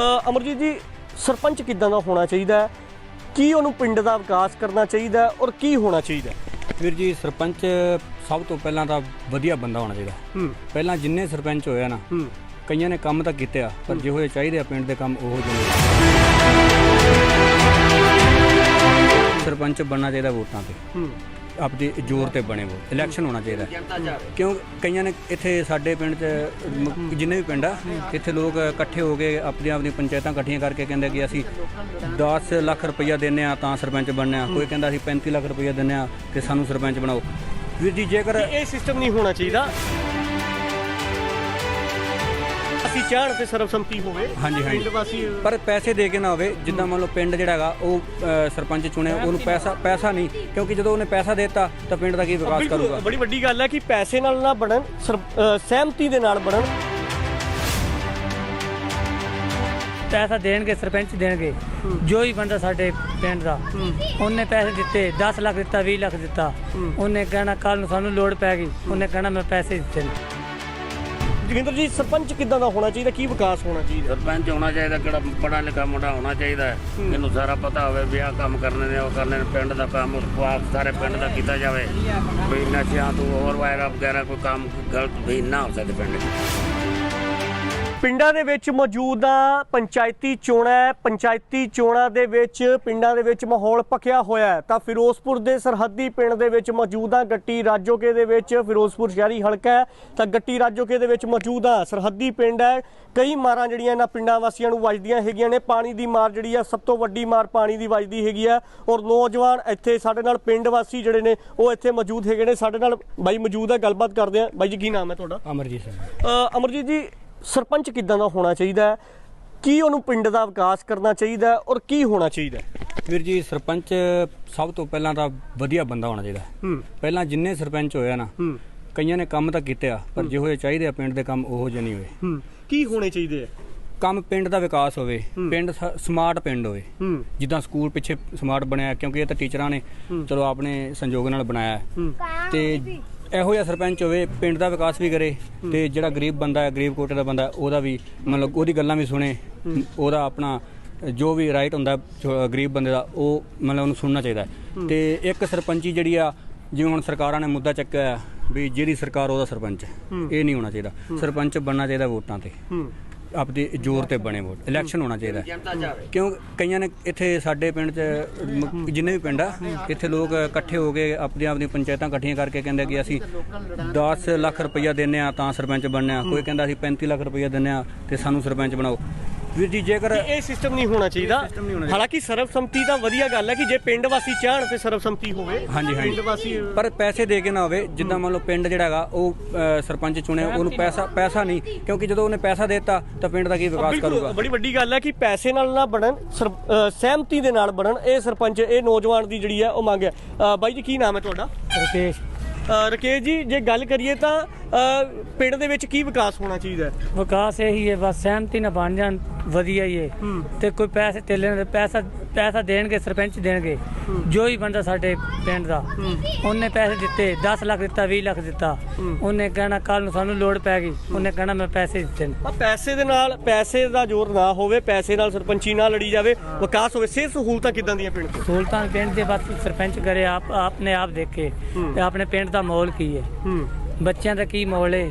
ਅਮਰਜੀਤ ਜੀ ਸਰਪੰਚ ਕਿੱਦਾਂ ਦਾ ਹੋਣਾ ਚਾਹੀਦਾ ਹੈ? ਕੀ ਉਹਨੂੰ ਪਿੰਡ ਦਾ ਵਿਕਾਸ ਕਰਨਾ ਚਾਹੀਦਾ ਹੈ ਔਰ ਕੀ ਹੋਣਾ ਚਾਹੀਦਾ ਹੈ? ਵੀਰ ਜੀ ਸਰਪੰਚ ਸਭ ਤੋਂ ਪਹਿਲਾਂ ਤਾਂ ਵਧੀਆ ਬੰਦਾ ਹੋਣਾ ਚਾਹੀਦਾ ਹੂੰ। ਪਹਿਲਾਂ ਜਿੰਨੇ ਸਰਪੰਚ ਹੋਇਆ ਨਾ ਹੂੰ। ਕਈਆਂ ਨੇ ਕੰਮ ਤਾਂ ਕੀਤੇ ਆ ਪਰ ਜਿਹੋ ਜਿਹੇ ਚਾਹੀਦੇ ਆ ਪਿੰਡ ਦੇ ਕੰਮ ਉਹੋ ਜਿਹੇ ਨਹੀਂ ਸਰਪੰਚ ਬਣਨਾ ਚਾਹੀਦਾ ਵੋਟਾਂ ਤੇ। ਹੂੰ। ਆਪਦੇ ਜ਼ੋਰ ਤੇ ਬਣੇ ਵੋ ਇਲੈਕਸ਼ਨ ਹੋਣਾ ਚਾਹੀਦਾ। ਕਿਉਂ ਕਈਆਂ ਨੇ ਇੱਥੇ ਸਾਡੇ ਪਿੰਡ 'ਚ, ਮ- ਜਿੰਨੇ ਵੀ ਪਿੰਡ ਆ, ਇੱਥੇ ਲੋਕ ਇਕੱਠੇ ਹੋ ਕੇ ਆਪਣੀਆਂ ਆਪਣੀਆਂ ਪੰਚਾਇਤਾਂ ਇਕੱਠੀਆਂ ਕਰਕੇ ਕਹਿੰਦੇ ਕਿ ਅਸੀਂ 10 ਲੱਖ ਰੁਪਈਆ ਦਿੰਨੇ ਆ ਤਾਂ ਸਰਪੰਚ ਬਣਨੇ ਆ। ਕੋਈ ਕਹਿੰਦਾ ਅਸੀਂ 35 ਲੱਖ ਰੁਪਈਆ ਦਿੰਨੇ ਆ ਤੇ ਸਾਨੂੰ ਸਰਪੰਚ ਬਣਾਓ। ਵੀਰ ਜੀ, ਜੇਕਰ ਇਹ ਸਿਸਟਮ ਨਹੀਂ ਹੋਣਾ ਚਾਹੀਦਾ। ਅਸੀਂ ਚਾਹਣ ਤੇ ਸਰਬਸੰਮਤੀ ਹੋਵੇ ਹਾਂਜੀ, ਹਾਂਜੀ। ਪਿੰਡ ਵਾਸੀ ਪਰ ਪੈਸੇ ਦੇ ਕੇ ਨਾ ਹੋਵੇ ਜਿੱਦਾਂ ਮੰਨ ਲਓ ਪਿੰਡ ਜਿਹੜਾ ਹੈਗਾ ਉਹ ਅ, ਸਰਪੰਚ ਚੁਣਿਆ ਉਹਨੂੰ ਪੈਸਾ ਪੈਸਾ ਨਹੀਂ ਕਿਉਂਕਿ ਜਦੋਂ ਉਹਨੇ ਪੈਸਾ ਦਿੱਤਾ ਤਾਂ ਪਿੰਡ ਦਾ ਕੀ ਵਿਕਾਸ ਬਿਲਕੁਲ ਕਰੂਗਾ? ਬੜੀ ਵੱਡੀ ਗੱਲ ਹੈ ਕਿ ਪੈਸੇ ਨਾਲ ਨਾ ਬਣਨ ਸਰ- ਅ, ਸਹਿਮਤੀ ਦੇ ਨਾਲ ਬਣਨ। ਪੈਸਾ ਦੇਣਗੇ ਸਰਪੰਚ ਦੇਣਗੇ। ਜੋ ਹੀ ਬੰਦਾ ਸਾਡੇ ਪਿੰਡ ਦਾ ਉਹਨੇ ਪੈਸੇ ਦਿੱਤੇ 10 ਲੱਖ ਦਿੱਤਾ 20 ਲੱਖ ਦਿੱਤਾ। ਉਹਨੇ ਕਹਿਣਾ ਕੱਲ ਨੂੰ ਸਾਨੂੰ ਲੋੜ ਪੈ ਗਈ। ਉਹਨੇ ਕਹਿਣਾ ਮੈਂ ਪੈਸੇ ਦਿੱਤੇ ਨੇ। ਜੋਗਿੰਦਰ ਜੀ ਸਰਪੰਚ ਕਿੱਦਾਂ ਦਾ ਹੋਣਾ ਚਾਹੀਦਾ? ਕੀ ਵਿਕਾਸ ਹੋਣਾ ਚਾਹੀਦਾ? ਸਰਪੰਚ ਹੋਣਾ ਚਾਹੀਦਾ ਕਿਹੜਾ ਪੜਾ ਲਿਖਾ ਮੁੰਡਾ ਹੋਣਾ ਚਾਹੀਦਾ ਹੈ। ਇਹਨੂੰ ਸਾਰਾ ਪਤਾ ਹੋਵੇ ਵੀ ਆਹ ਕੰਮ ਕਰਨੇ ਨੇ ਉਹ ਕਰਨੇ ਨੇ ਪਿੰਡ ਦਾ ਕੰਮ ਉਪਵਾਸ ਸਾਰੇ ਪਿੰਡ ਦਾ ਕੀਤਾ ਜਾਵੇ। ਵੀ ਨਸ਼ਿਆਂ ਤੋਂ ਹੋਰ ਵਾਇਰਾ ਵਗੈਰਾ ਕੋਈ ਕੰਮ ਗਲਤ ਵੀ ਨਾ ਹੋ ਸਕੇ ਪਿੰਡ 'ਚ। ਪਿੰਡਾਂ ਦੇ ਵਿੱਚ ਮੌਜੂਦਾ ਪੰਚਾਇਤੀ ਚੋਣਾਂ ਪੰਚਾਇਤੀ ਚੋਣਾਂ ਦੇ ਵਿੱਚ ਪਿੰਡਾਂ ਦੇ ਵਿੱਚ ਮਾਹੌਲ ਪੱਕਿਆ ਹੋਇਆ ਹੈ। ਤਾਂ ਫਿਰੋਜ਼ਪੁਰ ਦੇ ਸਰਹੱਦੀ ਪਿੰਡ ਦੇ ਵਿੱਚ ਮੌਜੂਦਾ ਗੱਟੀ ਰਾਜੋਕੇ ਦੇ ਵਿੱਚ ਫਿਰੋਜ਼ਪੁਰ ਸ਼ਹਿਰੀ ਹਲਕਾ ਹੈ। ਤਾਂ ਗੱਟੀ ਰਾਜੋਕੇ ਦੇ ਵਿੱਚ ਮੌਜੂਦਾ ਸਰਹੱਦੀ ਪਿੰਡ ਹੈ। ਕਈ ਮਾਰਾਂ ਜਿਹੜੀਆਂ ਇਹਨਾਂ ਪਿੰਡਾਂ ਵਾਸੀਆਂ ਨੂੰ ਵੱਜਦੀਆਂ ਹੈਗੀਆਂ ਨੇ। ਪਾਣੀ ਦੀ ਮਾਰ ਜਿਹੜੀ ਆ ਸਭ ਤੋਂ ਵੱਡੀ ਮਾਰ ਪਾਣੀ ਦੀ ਵੱਜਦੀ ਹੈਗੀ ਆ। ਔਰ ਨੌਜਵਾਨ ਇੱਥੇ ਸਾਡੇ ਨਾਲ ਪਿੰਡ ਵਾਸੀ ਜਿਹੜੇ ਨੇ ਉਹ ਇੱਥੇ ਮੌਜੂਦ ਹੈਗੇ ਨੇ। ਸਾਡੇ ਨਾਲ ਬਾਈ ਮੌਜੂਦ ਹੈ ਗੱਲਬਾਤ ਕਰਦੇ ਆ। ਬਾਈ ਜੀ ਕੀ ਨਾਮ ਹੈ ਤੁਹਾਡਾ? ਅਮਰਜੀਤ ਸਿੰਘ। ਅ, ਅਮਰਜੀਤ ਜੀ ਸਰਪੰਚ ਕਿੱਦਾਂ ਦਾ ਹੋਣਾ ਚਾਹੀਦਾ ਕੀ ਉਹਨੂੰ ਪਿੰਡ ਦਾ ਵਿਕਾਸ ਕਰਨਾ ਚਾਹੀਦਾ ਔਰ ਕੀ ਹੋਣਾ ਚਾਹੀਦਾ? ਵੀਰ ਜੀ ਸਰਪੰਚ ਸਭ ਤੋਂ ਪਹਿਲਾਂ ਤਾਂ ਵਧੀਆ ਬੰਦਾ ਹੋਣਾ ਚਾਹੀਦਾ ਹੂੰ। ਪਹਿਲਾਂ ਜਿੰਨੇ ਸਰਪੰਚ ਹੋਇਆ ਨਾ ਹੂੰ। ਕਈਆਂ ਨੇ ਕੰਮ ਤਾਂ ਕੀਤੇ ਆ ਪਰ ਜਿਹੋ ਜਿਹੇ ਚਾਹੀਦੇ ਆ ਪਿੰਡ ਦੇ ਕੰਮ ਉਹੋ ਜਿਹੇ ਨਹੀਂ ਹੋਏ। ਹੂੰ। ਕੀ ਹੋਣੇ ਚਾਹੀਦੇ ਆ? ਕੰਮ ਪਿੰਡ ਦਾ ਵਿਕਾਸ ਹੋਵੇ ਪਿੰਡ ਸਮਾਰਟ ਪਿੰਡ ਹੋਵੇ। ਜਿੱਦਾਂ ਸਕੂਲ ਪਿੱਛੇ ਸਮਾਰਟ ਬਣਿਆ ਕਿਉਂਕਿ ਇਹ ਤਾਂ ਟੀਚਰਾਂ ਨੇ ਚਲੋ ਆਪਣੇ ਸੰਯੋਗ ਨਾਲ ਬਣਾਇਆ। ਤੇ ਇਹੋ ਜਿਹਾ ਸਰਪੰਚ ਹੋਵੇ ਪਿੰਡ ਦਾ ਵਿਕਾਸ ਵੀ ਕਰੇ ਤੇ ਜਿਹੜਾ ਗਰੀਬ ਬੰਦਾ ਹੈ ਗਰੀਬ ਕੋਟੇ ਦਾ ਬੰਦਾ ਉਹਦਾ ਵੀ ਮਤਲਬ ਉਹਦੀ ਗੱਲਾਂ ਵੀ ਸੁਣੇ ਉਹਦਾ ਆਪਣਾ ਜੋ ਵੀ ਰਾਈਟ ਹੁੰਦਾ ਗਰੀਬ ਬੰਦੇ ਦਾ ਉਹ ਮਤਲਬ ਉਹਨੂੰ ਸੁਣਨਾ ਚਾਹੀਦਾ। ਤੇ ਇੱਕ ਸਰਪੰਚੀ ਜਿਹੜੀ ਆ ਜਿਵੇਂ ਹੁਣ ਸਰਕਾਰਾਂ ਨੇ ਮੁੱਦਾ ਚੱਕਿਆ ਵੀ ਜਿਹੜੀ ਸਰਕਾਰ ਉਹਦਾ ਸਰਪੰਚ ਹੈ ਇਹ ਨਹੀਂ ਹੋਣਾ ਚਾਹੀਦਾ। ਸਰਪੰਚ ਬਣਨਾ ਚਾਹੀਦਾ ਵੋਟਾਂ ਤੇ। ਆਪਦੇ ਜ਼ੋਰ ਤੇ ਬਣੇ ਵੋਟ ਇਲੈਕਸ਼ਨ ਹੋਣਾ ਚਾਹੀਦਾ। ਕਿਉਂ ਕਈਆਂ ਨੇ ਇੱਥੇ ਸਾਡੇ ਪਿੰਡ 'ਚ, ਮ- ਜਿੰਨੇ ਵੀ ਪਿੰਡ ਆ, ਇੱਥੇ ਲੋਕ ਇਕੱਠੇ ਹੋ ਕੇ ਆਪਣੀਆਂ ਆਪਣੀਆਂ ਪੰਚਾਇਤਾਂ ਇਕੱਠੀਆਂ ਕਰਕੇ ਕਹਿੰਦੇ ਕਿ ਅਸੀਂ 10 ਲੱਖ ਰੁਪਈਆ ਦਿੰਨੇ ਆ ਤਾਂ ਸਰਪੰਚ ਬਣਨੇ। ਆ ਕੋਈ ਕਹਿੰਦਾ ਅਸੀਂ 35 ਲੱਖ ਰੁਪਈਆ ਦਿੰਨੇ ਆ ਤੇ ਸਾਨੂੰ ਸਰਪੰਚ ਬਣਾਓ। ਵੀਰ ਜੀ ਜੇਕਰ ਇਹ ਸਿਸਟਮ ਨਹੀਂ ਹੋਣਾ ਚਾਹੀਦਾ। system ਨਹੀਂ ਹੋਣਾ ਹਾਲਾਂਕਿ ਸਰਬਸੰਮਤੀ ਤਾਂ ਵਧੀਆ ਗੱਲ ਹੈ ਕਿ ਜੇ ਪਿੰਡ ਵਾਸੀ ਚਾਹਣ ਤੇ ਸਰਬਸੰਮਤੀ ਹੋਵੇ। ਹਾਂਜੀ ਹਾਂਜੀ। ਪਿੰਡ ਵਾਸੀ ਪਰ ਪੈਸੇ ਦੇ ਕੇ ਨਾ ਹੋਵੇ ਜਿੱਦਾਂ ਮੰਨ ਲਓ ਪਿੰਡ ਜਿਹੜਾ ਹੈਗਾ ਉਹ ਅ, ਸਰਪੰਚ ਚੁਣਿਆ ਉਹਨੂੰ ਪੈਸਾ ਪੈਸਾ ਨਹੀਂ ਕਿਉਂਕਿ ਜਦੋਂ ਉਹਨੇ ਪੈਸਾ ਦਿੱਤਾ ਤਾਂ ਪਿੰਡ ਦਾ ਕੀ ਵਿਕਾਸ ਬਿਲਕੁਲ ਕਰੂਗਾ? ਬੜੀ ਵੱਡੀ ਗੱਲ ਹੈ ਕਿ ਪੈਸੇ ਨਾਲ ਨਾ ਬਣਨ ਸਰ- ਅ, ਸਹਿਮਤੀ ਦੇ ਨਾਲ ਬਣਨ। ਇਹ ਸਰਪੰਚ ਇਹ ਨੌਜਵਾਨ ਦੀ ਜਿਹੜੀ ਹੈ ਉਹ ਮੰਗ ਹੈ। ਅ, ਬਾਈ ਜੀ ਕੀ ਨਾਮ ਹੈ ਤੁਹਾਡਾ? ਰਕੇਸ਼। ਰਕੇਸ਼ ਜੀ ਜੇ ਗੱਲ ਕਰੀਏ ਤਾਂ ਪਿੰਡ ਦੇ ਵਿੱਚ ਕੀ ਵਿਕਾਸ ਹੋਣਾ ਚਾਹੀਦਾ ਹੈ? ਵਿਕਾਸ ਇਹੀ ਹੈ ਬਸ ਸਹਿਮਤੀ ਨਾਲ ਬਣ ਜਾਣ ਵਧੀਆ ਹੀ ਹੈ। ਤੇ ਕੋਈ ਪੈਸੇ ਤੇਲੇ ਨਾਲ ਪੈਸਾ ਪੈਸਾ ਦੇਣਗੇ ਸਰਪੰਚ ਦੇਣਗੇ। ਜੋ ਹੀ ਬੰਦਾ ਸਾਡੇ ਪਿੰਡ ਦਾ ਉਹਨੇ ਪੈਸੇ ਦਿੱਤੇ 10 ਲੱਖ ਦਿੱਤਾ 20 ਲੱਖ ਦਿੱਤਾ। ਉਹਨੇ ਕਹਿਣਾ ਕੱਲ ਨੂੰ ਸਾਨੂੰ ਲੋੜ ਪੈ ਗਈ। ਉਹਨੇ ਕਹਿਣਾ ਮੈਂ ਪੈਸੇ ਦਿੱਤੇ ਨੇ। ਆ ਪੈਸੇ ਦੇ ਨਾਲ ਪੈਸੇ ਦਾ ਜ਼ੋਰ ਨਾ ਹੋਵੇ ਪੈਸੇ ਨਾਲ ਸਰਪੰਚੀ ਨਾ ਲੜੀ ਜਾਵੇ ਵਿਕਾਸ ਹੋਵੇ ਸਿਹਤ ਸਹੂਲਤਾਂ ਕਿਦਾਂ ਦੀਆਂ ਪਿੰਡ 'ਚ ਸਹੂਲਤਾਂ ਪਿੰਡ ਦੇ ਬਸ ਸਰਪੰਚ ਕਰੇ ਆਪ ਆਪਨੇ ਆਪ ਦੇਖੇ। ਤੇ ਆਪਣੇ ਪਿੰਡ ਦਾ ਮਾਹੌਲ ਕੀ ਹੈ? ਹੂੰ। ਬੱਚਿਆਂ ਦਾ ਕੀ ਮਾਹੌਲ ਹੈ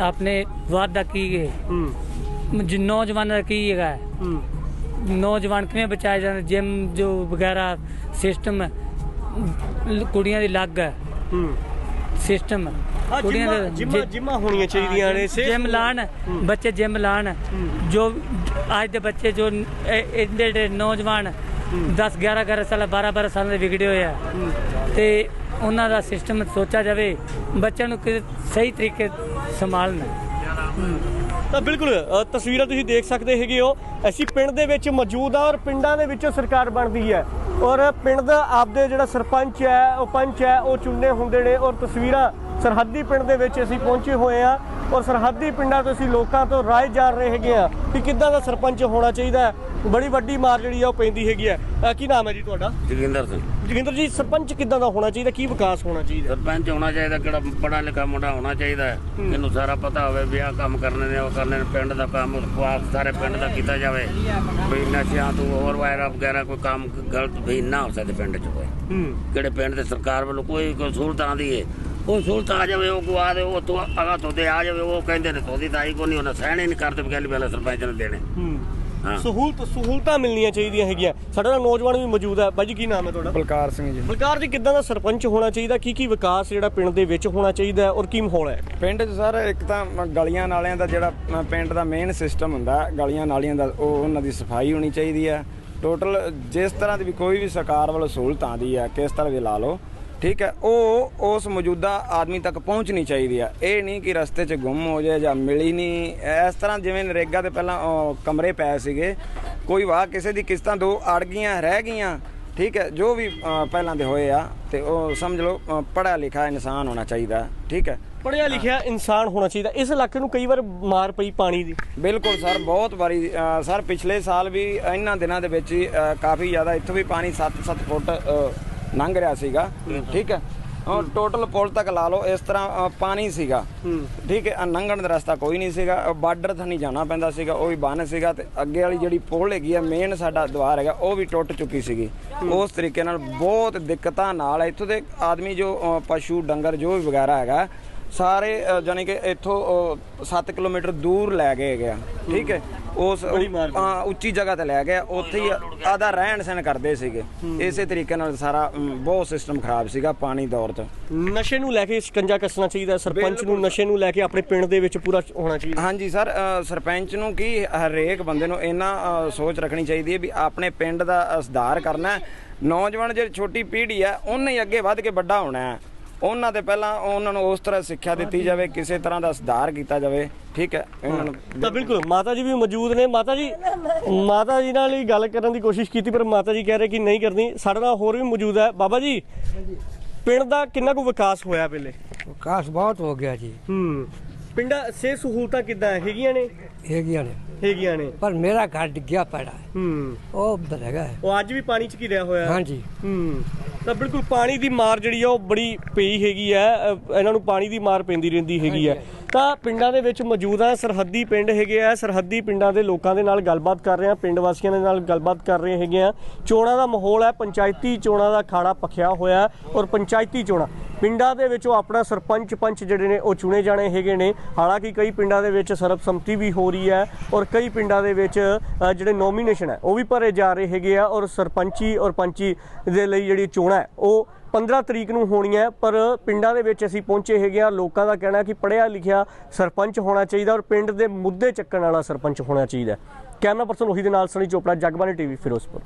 ਆਪਣੇ ਵਾਦ ਦਾ ਕੀ ਹੈ ਹੂੰ। ਜ- ਨੌਜਵਾਨਾਂ ਦਾ ਕੀ ਹੈਗਾ? ਹੈ? ਨੌਜਵਾਨ ਕਿਵੇਂ ਬਚਾਏ ਜਾਂਦੇ ਜਿਮ ਜੋ ਵਗੈਰਾ ਸਿਸਟਮ ਕੁੜੀਆਂ ਦੀ ਲੱਗ ਹੈ। ਹੂੰ। ਸਿਸਟਮ ਆ ਜਿੰਮਾਂ ਜਿੰਮਾਂ ਜਿੰਮਾਂ ਹੋਣੀਆਂ ਚਾਹੀਦੀਆਂ ਨੇ ਜਿਮ ਲਾਣ ਬੱਚੇ ਜਿਮ ਲਾਣ। ਜੋ ਅੱਜ ਦੇ ਬੱਚੇ ਜੋ ਇਹ- ਇਹਦੇ ਨੌਜਵਾਨ 10 11 11 ਸਾਲ 12 12 ਸਾਲ ਦੇ ਵਿਗੜੇ ਹੋਏ ਆ। ਤੇ ਉਹਨਾਂ ਦਾ ਸਿਸਟਮ ਸੋਚਿਆ ਜਾਵੇ, ਬੱਚਿਆਂ ਨੂੰ ਕਿ ਸਹੀ ਤਰੀਕੇ ਸੰਭਾਲਣਾ। ਤਾਂ ਬਿਲਕੁਲ ਤਸਵੀਰਾਂ ਤੁਸੀਂ ਦੇਖ ਸਕਦੇ ਹੈਗੇ ਹੋ। ਅਸੀਂ ਪਿੰਡ ਦੇ ਵਿੱਚ ਮੌਜੂਦ ਆ ਔਰ ਪਿੰਡਾਂ ਦੇ ਵਿੱਚੋਂ ਸਰਕਾਰ ਬਣਦੀ ਹੈ। ਔਰ ਪਿੰਡ ਦਾ ਆਪਦੇ ਜਿਹੜਾ ਸਰਪੰਚ ਹੈ, ਉਹ ਪੰਚ ਹੈ, ਉਹ ਚੁਣਨੇ ਹੁੰਦੇ ਨੇ। ਔਰ ਤਸਵੀਰਾਂ ਸਰਹੱਦੀ ਪਿੰਡ ਦੇ ਵਿੱਚ ਅਸੀਂ ਪਹੁੰਚੇ ਹੋਏ ਆ ਔਰ ਸਰਹੱਦੀ ਪਿੰਡਾਂ ਤੋਂ ਅਸੀਂ ਲੋਕਾਂ ਤੋਂ ਰਾਏ ਜਾਣ ਰਹੇ ਹੈਗੇ ਆ ਕਿ ਕਿੱਦਾਂ ਦਾ ਸਰਪੰਚ ਹੋਣਾ ਚਾਹੀਦਾ ਹੈ। ਬੜੀ ਵੱਡੀ ਮਾਰ ਜਿਹੜੀ ਆ ਉਹ ਪੈਂਦੀ ਹੈਗੀ ਆ। ਅ, ਕੀ ਨਾਮ ਹੈ ਜੀ ਤੁਹਾਡਾ? ਜੋਗਿੰਦਰ ਸਿੰਘ। ਜੋਗਿੰਦਰ ਜੀ ਸਰਪੰਚ ਕਿੱਦਾਂ ਦਾ ਹੋਣਾ ਚਾਹੀਦਾ? ਕੀ ਵਿਕਾਸ ਹੋਣਾ ਚਾਹੀਦਾ? ਸਰਪੰਚ ਹੋਣਾ ਚਾਹੀਦਾ ਕਿਹੜਾ ਪੜਾ ਲਿਖਾ ਮੁੰਡਾ ਹੋਣਾ ਚਾਹੀਦਾ ਹੈ। ਇਹਨੂੰ ਸਾਰਾ ਪਤਾ ਹੋਵੇ ਵੀ ਆਹ ਕੰਮ ਕਰਨੇ ਨੇ ਉਹ ਕਰਨੇ ਨੇ ਪਿੰਡ ਦਾ ਕੰਮ ਖਵਾਸ ਸਾਰੇ ਪਿੰਡ ਦਾ ਕੀਤਾ ਜਾਵੇ। ਵੀ ਨਸ਼ਿਆਂ ਤੋਂ ਹੋਰ ਵਾਇਰਾ ਵਗੈਰਾ ਕੋਈ ਕੰਮ ਗਲਤ ਵੀ ਨਾ ਹੋ ਸਕਦੇ ਪਿੰਡ 'ਚ ਕੋਈ। ਹੂੰ। ਕਿਹੜੇ ਪਿੰਡ ਦੇ ਸਰਕਾਰ ਵੱਲੋਂ ਕੋਈ ਕੋਈ ਸਹੂਲਤ ਆਉਂਦੀ ਏ। ਉਹ ਸਹੂਲਤ ਆ ਜਾਵੇ ਉਹ ਗਵਾ ਦੇ ਉਹ ਤੋਂ ਅਗਾ ਤੋਂ ਦੇ ਆ ਜਾਵੇ ਉਹ ਕਹਿੰਦੇ ਨੇ ਤੋਦੀ ਤਾਈ ਕੋ ਨਹੀਂ ਉਹਨਾਂ ਸਹਿਣ ਨਹੀਂ ਕਰਦੇ ਬਗੈਲੀ ਪਹਿਲਾਂ ਸਰਪੰਚ ਨੇ ਦੇਣੇ। ਹੂੰ। ਹਾਂ। ਸਹੂਲਤ ਸਹੂਲਤਾਂ ਮਿਲਣੀਆਂ ਚਾਹੀਦੀਆਂ ਹੈਗੀਆਂ। ਸਾਡੇ ਨਾਲ ਨੌਜਵਾਨ ਵੀ ਮੌਜੂਦ ਹੈ। ਬਾਈ ਜੀ ਕੀ ਨਾਮ ਹੈ ਤੁਹਾਡਾ? ਬਲਕਾਰ ਸਿੰਘ ਜੀ। ਬਲਕਾਰ ਜੀ ਕਿੱਦਾਂ ਦਾ ਸਰਪੰਚ ਹੋਣਾ ਚਾਹੀਦਾ? ਕੀ ਕੀ ਵਿਕਾਸ ਜਿਹੜਾ ਪਿੰਡ ਦੇ ਵਿੱਚ ਹੋਣਾ ਚਾਹੀਦਾ ਔਰ ਕੀ ਮਾਹੌਲ ਹੈ? ਪਿੰਡ 'ਚ ਸਰ ਇੱਕ ਤਾਂ ਗਲੀਆਂ ਨਾਲਿਆਂ ਦਾ ਜਿਹੜਾ ਪਿੰਡ ਦਾ ਮੇਨ ਸਿਸਟਮ ਹੁੰਦਾ ਗਲੀਆਂ ਨਾਲੀਆਂ ਦਾ ਉਹ ਉਹਨਾਂ ਦੀ ਸਫ਼ਾਈ ਹੋਣੀ ਚਾਹੀਦੀ ਹੈ। ਟੋਟਲ ਜਿਸ ਤਰ੍ਹਾਂ ਦੀ ਵੀ ਕੋਈ ਵੀ ਸਰਕਾਰ ਵੱਲੋਂ ਸਹੂਲਤ ਆਉਂਦੀ ਹੈ ਕਿਸ ਤਰ੍ਹਾਂ ਵੀ ਲਾ ਲਓ ਠੀਕ ਹੈ ਉਹ ਉਸ ਮੌਜੂਦਾ ਆਦਮੀ ਤੱਕ ਪਹੁੰਚਣੀ ਚਾਹੀਦੀ ਆ। ਇਹ ਨਹੀਂ ਕਿ ਰਸਤੇ 'ਚ ਗੁੰਮ ਹੋ ਜਾਏ ਜਾਂ ਮਿਲੀ ਨਹੀਂ। ਇਸ ਤਰ੍ਹਾਂ ਜਿਵੇਂ ਨਰੇਗਾ ਦੇ ਪਹਿਲਾਂ ਕਮਰੇ ਪਏ ਸੀਗੇ ਕੋਈ ਵਾਹ ਕਿਸੇ ਦੀ ਕਿਸ਼ਤਾਂ ਦੋ ਅੜ ਗਈਆਂ ਰਹਿ ਗਈਆਂ ਠੀਕ ਹੈ ਜੋ ਵੀ ਪਹਿਲਾਂ ਦੇ ਹੋਏ ਆ ਤੇ ਉਹ ਸਮਝ ਲਓ ਪੜ੍ਹਿਆ ਲਿਖਿਆ ਇਨਸਾਨ ਹੋਣਾ ਚਾਹੀਦਾ ਠੀਕ ਹੈ। ਪੜਿਆ ਲਿਖਿਆ ਇਨਸਾਨ ਹੋਣਾ ਚਾਹੀਦਾ ਇਸ ਇਲਾਕੇ ਨੂੰ ਕਈ ਵਾਰ ਮਾਰ ਪਈ ਪਾਣੀ ਦੀ। ਬਿਲਕੁਲ ਸਰ ਬਹੁਤ ਵਾਰੀ ਸਰ ਪਿਛਲੇ ਸਾਲ ਵੀ ਇਹਨਾਂ ਦਿਨਾਂ ਦੇ ਵਿੱਚ ਕਾਫੀ ਜ਼ਿਆਦਾ ਇੱਥੋਂ ਵੀ ਪਾਣੀ 7-7 ਫੁੱਟ ਲੰਘ ਰਿਹਾ ਸੀਗਾ ਠੀਕ ਹੈ? ਔਰ ਟੋਟਲ ਪੁਲ ਤੱਕ ਲਾ ਲਓ ਇਸ ਤਰ੍ਹਾਂ ਅ, ਪਾਣੀ ਸੀਗਾ। ਠੀਕ ਹੈ ਅ, ਲੰਘਣ ਦਾ ਰਸਤਾ ਕੋਈ ਨਹੀਂ ਸੀਗਾ ਬਾਰਡਰ ਥਾਂ ਨਹੀਂ ਜਾਣਾ ਪੈਂਦਾ ਸੀਗਾ ਉਹ ਵੀ ਬੰਨ ਸੀਗਾ ਤੇ ਅੱਗੇ ਵਾਲੀ ਜਿਹੜੀ ਪੁਲ ਹੈਗੀ ਆ ਮੇਨ ਸਾਡਾ ਦੁਆਰ ਹੈਗਾ ਉਹ ਵੀ ਟੁੱਟ ਚੁੱਕੀ ਸੀਗੀ। ਉਸ ਤਰੀਕੇ ਨਾਲ ਬਹੁਤ ਦਿੱਕਤਾਂ ਨਾਲ ਇੱਥੋਂ ਦੇ ਆਦਮੀ ਜੋ ਅ, ਪਸ਼ੂ ਡੰਗਰ ਜੋ ਵੀ ਵਗੈਰਾ ਹੈਗਾ ਸਾਰੇ ਜਾਣੀ ਕਿ ਇੱਥੋਂ 7 ਕਿਲੋਮੀਟਰ ਦੂਰ ਲੈ ਗਏ ਹੈਗੇ ਆ ਠੀਕ ਹੈ? ਉਸ ਹਾਂ। ਉੱਚੀ ਜਗ੍ਹਾ ਤੇ ਲੈ ਗਏ ਉੱਥੇ ਹੀ ਆਦਾ ਰਹਿਣ ਸਹਿਣ ਕਰਦੇ ਸੀਗੇ। ਇਸੇ ਤਰੀਕੇ ਨਾਲ ਸਾਰਾ ਬਹੁਤ ਸਿਸਟਮ ਖਰਾਬ ਸੀਗਾ ਪਾਣੀ ਦੌਰ 'ਚ। ਨਸ਼ੇ ਨੂੰ ਲੈ ਕੇ ਸ਼ਿਕੰਜਾ ਕੱਸਣਾ ਚਾਹੀਦਾ ਸਰਪੰਚ ਨੂੰ ਨਸ਼ੇ ਨੂੰ ਲੈ ਕੇ ਆਪਣੇ ਪਿੰਡ ਦੇ ਵਿੱਚ ਪੂਰਾ ਹੋਣਾ ਚਾਹੀਦਾ। ਹਾਂਜੀ ਸਰ ਸਰਪੰਚ ਨੂੰ ਕੀ ਹਰੇਕ ਬੰਦੇ ਨੂੰ ਇਹਨਾਂ ਸੋਚ ਰੱਖਣੀ ਚਾਹੀਦੀ ਹੈ ਵੀ ਆਪਣੇ ਪਿੰਡ ਦਾ ਸੁਧਾਰ ਕਰਨਾ। ਨੌਜਵਾਨ ਜਿਹੜੀ ਛੋਟੀ ਪੀੜ੍ਹੀ ਹੈ ਉਹਨੇ ਹੀ ਅੱਗੇ ਵੱਧ ਕੇ ਵੱਡਾ ਹੋਣਾ ਹੈ। ਉਹਨਾਂ ਦੇ ਪਹਿਲਾਂ ਉਹਨਾਂ ਨੂੰ ਉਸ ਤਰ੍ਹਾਂ ਸਿੱਖਿਆ ਦਿੱਤੀ ਜਾਵੇ ਕਿਸੇ ਤਰ੍ਹਾਂ ਦਾ ਸੁਧਾਰ ਕੀਤਾ ਜਾਵੇ ਠੀਕ ਹੈ? ਇਹਨਾਂ ਨੂੰ ਤਾਂ ਬਿਲਕੁਲ ਮਾਤਾ ਜੀ ਵੀ ਮੌਜੂਦ ਨੇ। ਮਾਤਾ ਜੀ ਮਾਤਾ ਜੀ ਨਾਲ ਹੀ ਗੱਲ ਕਰਨ ਦੀ ਕੋਸ਼ਿਸ਼ ਕੀਤੀ ਪਰ ਮਾਤਾ ਜੀ ਕਹਿ ਰਹੇ ਕਿ ਨਹੀਂ ਕਰਨੀ। ਸਾਡੇ ਨਾਲ ਹੋਰ ਵੀ ਮੌਜੂਦ ਹੈ। ਬਾਬਾ ਜੀ ਪਿੰਡ ਦਾ ਕਿੰਨਾ ਕੁ ਵਿਕਾਸ ਹੋਇਆ ਪਹਿਲੇ? ਵਿਕਾਸ ਬਹੁਤ ਹੋ ਗਿਆ ਜੀ। ਹੂੰ। ਪਿੰਡਾਂ ਸੇ ਸਹੂਲਤਾਂ ਕਿੱਦਾਂ ਹੈਗੀਆਂ ਨੇ? ਹੈਗੀਆਂ ਨੇ। ਹੈਗੀਆਂ ਨੇ। ਪਰ ਮੇਰਾ ਘਰ ਡਿੱਗਿਆ ਪੜਾ। ਹੈ। ਉਹ ਹੈ। ਉਹ ਅੱਜ ਵੀ ਪਾਣੀ ਚ ਘਿਰਿਆ ਹੋਇਆ। ਹਾਂਜੀ। ਹੂੰ। ਤਾਂ ਬਿਲਕੁਲ ਪਾਣੀ ਦੀ ਮਾਰ ਜਿਹੜੀ ਆ ਉਹ ਬੜੀ ਪਈ ਹੈਗੀ ਅ, ਇਹਨਾਂ ਨੂੰ ਪਾਣੀ ਦੀ ਮਾਰ ਪੈਂਦੀ ਰਹਿੰਦੀ ਹੈਗੀ ਹੈ ਤਾਂ ਪਿੰਡਾਂ ਦੇ ਵਿੱਚ ਮੌਜੂਦ ਆ ਸਰਹੱਦੀ ਪਿੰਡ ਹੈਗੇ ਆ ਸਰਹੱਦੀ ਪਿੰਡਾਂ ਦੇ ਲੋਕਾਂ ਦੇ ਨਾਲ ਗੱਲਬਾਤ ਕਰ ਰਹੇ ਆ ਪਿੰਡ ਵਾਸੀਆਂ ਦੇ ਨਾਲ ਗੱਲਬਾਤ ਕਰ ਰਹੇ ਹੈਗੇ ਆ। ਚੋਣਾਂ ਦਾ ਮਾਹੌਲ ਹੈ ਪੰਚਾਇਤੀ ਚੋਣਾਂ ਦਾ ਖਾੜਾ ਪਖਿਆ ਹੋਇਆ ਔਰ ਪੰਚਾਇਤੀ ਚੋਣਾਂ। ਪਿੰਡਾਂ ਦੇ ਵਿੱਚੋਂ ਆਪਣਾ ਸਰਪੰਚ ਪੰਚ ਜਿਹੜੇ ਨੇ, ਉਹ ਚੁਣੇ ਜਾਣੇ ਹੈਗੇ ਨੇ। ਹਾਲਾਂਕਿ ਕਈ ਪਿੰਡਾਂ ਦੇ ਵਿੱਚ ਸਰਬਸੰਮਤੀ ਵੀ ਹੋ ਰਹੀ ਹੈ ਔਰ ਕਈ ਪਿੰਡਾਂ ਦੇ ਵਿੱਚ ਜਿਹੜੇ ਨੋਮੀਨੇਸ਼ਨ ਹੈ, ਉਹ ਵੀ ਭਰੇ ਜਾ ਰਹੇ ਹੈਗੇ ਆ ਔਰ ਸਰਪੰਚੀ ਔਰ ਪੰਚੀ ਦੇ ਲਈ ਜਿਹੜੀ ਚੋਣਾਂ ਹੈ, ਉਹ 15 ਤਰੀਕ ਨੂੰ ਹੋਣੀ ਹੈ। ਪਰ ਪਿੰਡਾਂ ਦੇ ਵਿੱਚ ਅਸੀਂ ਪਹੁੰਚੇ ਹੈਗੇ ਆ, ਲੋਕਾਂ ਦਾ ਕਹਿਣਾ ਕਿ ਪੜ੍ਹਿਆ ਲਿਖਿਆ ਸਰਪੰਚ ਹੋਣਾ ਚਾਹੀਦਾ ਔਰ ਪਿੰਡ ਦੇ ਮੁੱਦੇ ਚੱਕਣ ਵਾਲਾ ਸਰਪੰਚ ਹੋਣਾ ਚਾਹੀਦਾ ਕੈਮਰਾ ਪਰਸਨ ਉਹੀ ਦੇ ਨਾਲ ਸਣੀ ਚੋਪੜਾ ਜਗਬਾਨੀ ਟੀਵੀ ਫਿਰੋਜ਼ਪੁਰ।